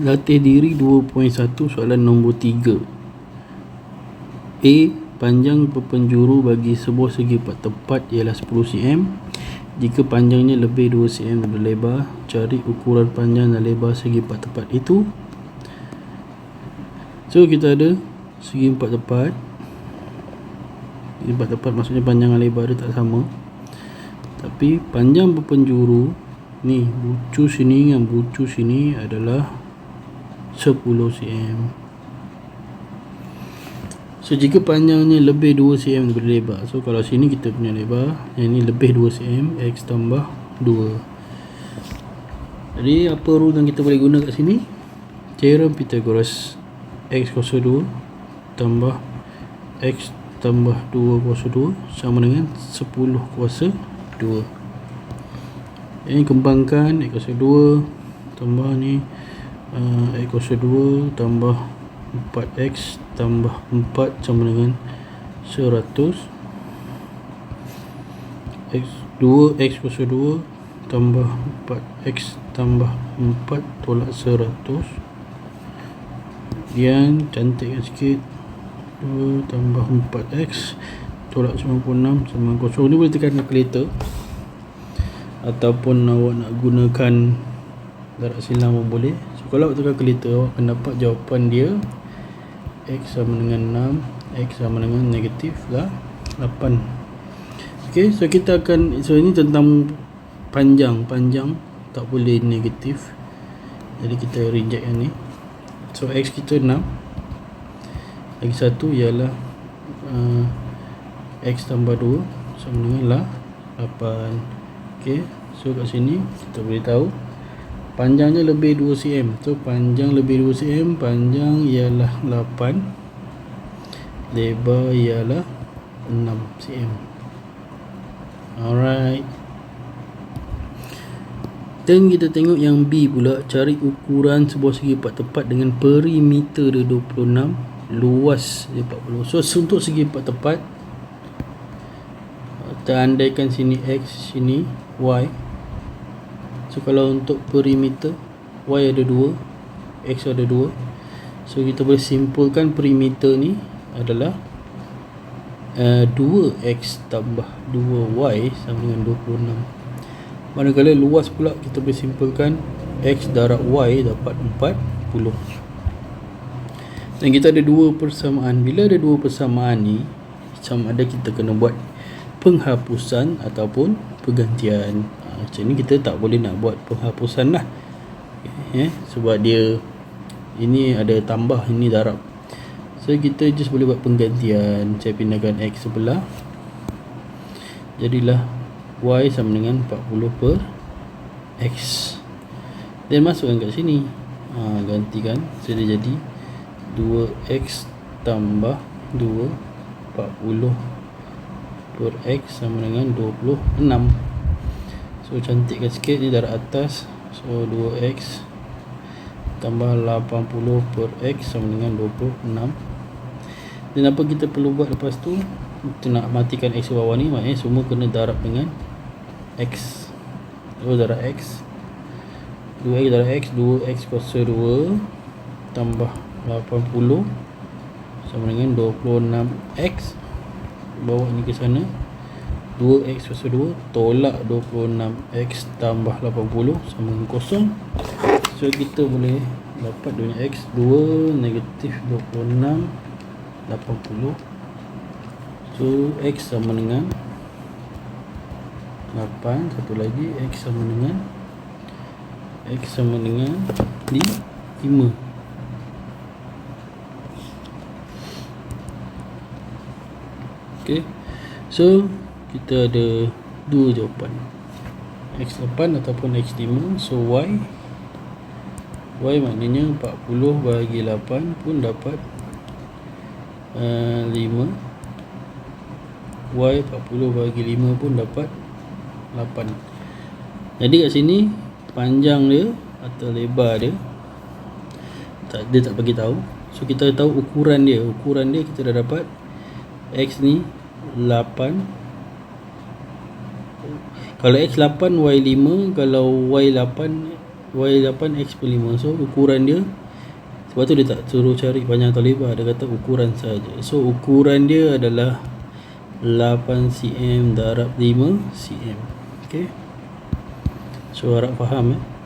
Latih diri 2.1 soalan nombor 3 A. Panjang perpenjuru bagi sebuah segi tepat ialah 10 cm Jika panjangnya lebih 2 cm dari lebar Cari ukuran panjang dan lebar segi tepat itu. So kita ada segi empat tepat Segi empat tepat maksudnya panjang dan lebar dia tak sama. Tapi panjang perpenjuru Ni bucu sini dengan bucu sini adalah 10 cm So jika panjangnya lebih 2 cm daripada lebar. So kalau sini kita punya lebar Yang ni lebih 2 cm X tambah 2 Jadi apa rule yang kita boleh guna kat sini? Theorem Pythagoras X kuasa 2 Tambah X tambah 2 kuasa 2 Sama dengan 10 kuasa 2 Ini kembangkan X kuasa 2 Tambah ni uh, X kuasa 2 tambah 4X tambah 4 sama dengan 100 X 2X kuasa 2 tambah 4X tambah 4 tolak 100 Kemudian cantikkan sikit 2 tambah 4X tolak 96 sama kosong. Ni boleh tekan kalkulator ataupun awak nak gunakan darab silang pun boleh kalau awak tekan kalkulator awak akan dapat jawapan dia X sama dengan 6 X sama dengan negatif lah 8 ok so kita akan so ini tentang panjang. Panjang tak boleh negatif. Jadi kita reject yang ni. So X kita 6 lagi satu ialah uh, X tambah 2 sama dengan lah 8 ok so kat sini kita boleh tahu panjangnya lebih 2 cm. So panjang lebih 2 cm panjang ialah 8 lebar ialah 6 cm. Alright. Dan kita tengok yang B pula cari ukuran sebuah segi empat tepat dengan perimeter dia 26 luas dia 40 so untuk segi empat tepat kita andaikan sini X sini Y So kalau untuk perimeter Y ada 2 X ada 2 So kita boleh simpulkan perimeter ni adalah uh, 2X tambah 2Y sama dengan 26 Manakala luas pula kita boleh simpulkan X darab Y dapat 40 Dan kita ada dua persamaan. Bila ada dua persamaan ni Sama ada kita kena buat penghapusan ataupun pergantian. Macam ni kita tak boleh nak buat penghapusan lah. Eh, sebab dia ini ada tambah ini darab. So kita just boleh buat penggantian. Saya pindahkan X sebelah. Jadilah Y sama dengan 40 per X. Dan masukkan kat sini. Ha, gantikan. So dia jadi 2X tambah 2 40 per X sama dengan 26 So cantikkan sikit ni dari atas. So 2x Tambah 80 per x sama dengan 26 Dan apa kita perlu buat lepas tu? Kita nak matikan x bawah ni. Maknanya semua kena darab dengan x. So darab x. 2x darab x 2x kuasa 2 Tambah 80 Sama dengan 26x Bawa ni ke sana. 2x kuasa 2 tolak 26x tambah 80 sama dengan kosong. So kita boleh dapat dunia x 2 negatif 26 80 so x sama dengan 8 satu lagi x sama dengan x sama dengan 5 Okay. So kita ada dua jawapan. X8 ataupun X5 so Y. Y maknanya 40 bahagi 8 pun dapat uh, 5 Y 40 bahagi 5 pun dapat 8 jadi kat sini panjang dia atau lebar dia tak, dia tak bagi tahu. So kita tahu ukuran dia. Ukuran dia kita dah dapat X ni 8 kalau X8 Y5 kalau Y8 Y8 X per 5 So ukuran dia Sebab tu dia tak suruh cari panjang atau lebar. Dia kata ukuran saja. So ukuran dia adalah 8 cm darab 5 cm. Okay So harap faham eh